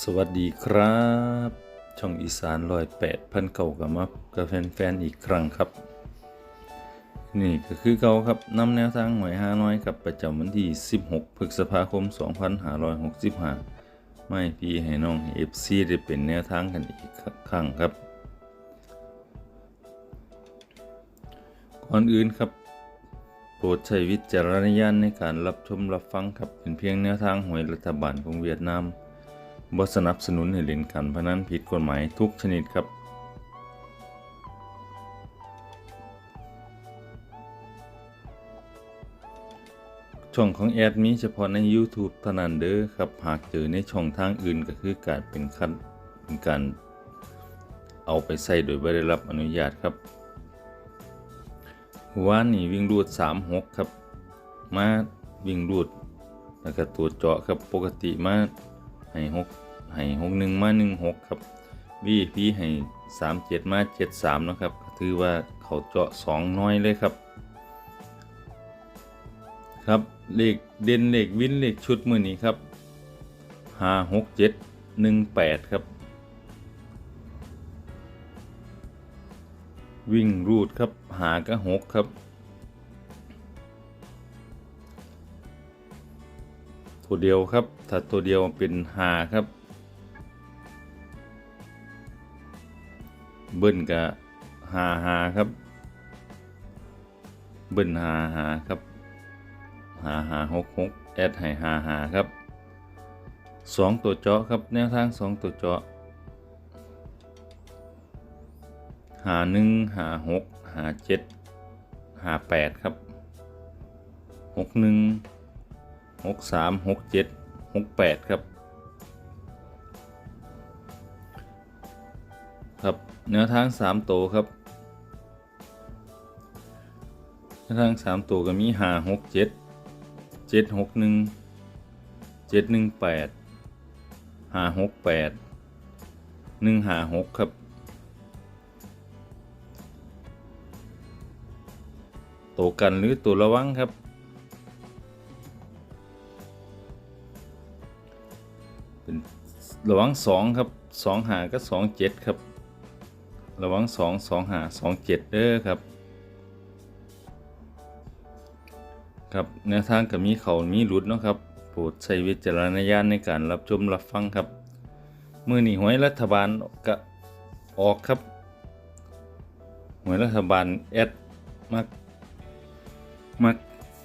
สวัสดีครับ ช่องอีสานร้อยแปดพันเก่ากับมากับแฟนๆอีกครั้งครับ นี่ก็คือเก่าครับนำแนวทางหวยห้าน้อยกับประจำวันที่ 16พฤษภาคม 2565 ไม่พี่ให้น้องเอฟซีได้เป็นแนวทางกันอีกครั้งครับก่อนอื่นครับโปรดใช้วิจารณญาณในการรับชมรับฟังครับเป็นเพียงแนวทางหวยรัฐบาลของเวียดนาม บ่สนับสนุนให้เล่นการพนันผิดกฎหมายทุกชนิดครับ ช่องของแอดมีเฉพาะใน YouTube เท่านั้นเด้อครับ หากเจอในช่องทางอื่นก็คือการเป็นขั้นเป็นการเอาไปใส่โดยไม่ได้รับอนุญาตครับว่านนี่วิ่งรูด36 ครับ มาวิ่งรูดแล้วก็ตัวเจาะครับปกติมาให้6 ให้61มา16ครับ VP ให้37มา73เนาะครับถือว่าเขาเจาะ2น้อยเลยครับ ครับเลขเด่นเลขวินเลขชุดมือนี้ครับ5 6 7 1 8ครับ วิ่งรูดครับหาก็หกครับตัวเดียวครับ ถ้าตัวเดียวเป็นหาครับ เบิ้ลกับหาหาครับ เบิ้ลหาหาครับหาหาหกหกแอดให้หาหาครับสองตัวเจาะครับแนวทางสองตัวเจาะหาหนึ่งหาหกหาเจ็ดหาแปดครับหกหนึ่งหกสามหกเจ็ดหกแปดครับ ครับแนวทางสามตัวครับแนวทางสามตัวก็มีหาหกเจ็ดเจ็ดหกหนึ่งเจ็ดหนึ่งแปดหาหกแปดหนึ่งหาหกครับตัวกันหรือตัวระวังครับเป็นระวังสองครับสองหาก็สองเจ็ดครับ ระวังสองสองหาสองเจ็ดเด้อครับ ครับแนวทางกับมีเขามีหลุดเนาะครับโปรดใช้วิจารณญาณในการรับชมรับฟังครับ มือหนีหวยรัฐบาลก็ออกครับหวยรัฐบาลแอดมากมา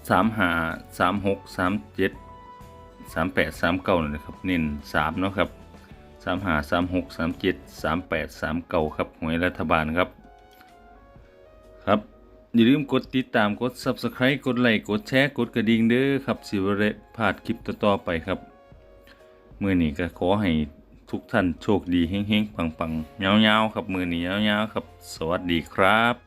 สามหาสามหกสามเจ็ดสามแปดสามเก้านะครับเน้นสามเนาะครับามหาสามหกสามเจ็ดสามแปดสามเก้าครับหวยรัฐบาลครับ ครับ อย่าลืมกดติดตามกด subscribe กดไลค์กดแชร์กดกระดิ่งเด้อครับ สิวเรพลาดคลิปต่อๆไปครับมือนี้ก็ขอให้ทุกท่านโชคดีเฮงๆปังๆยาๆครับมือนี้ยาๆครับ สวัสดีครับ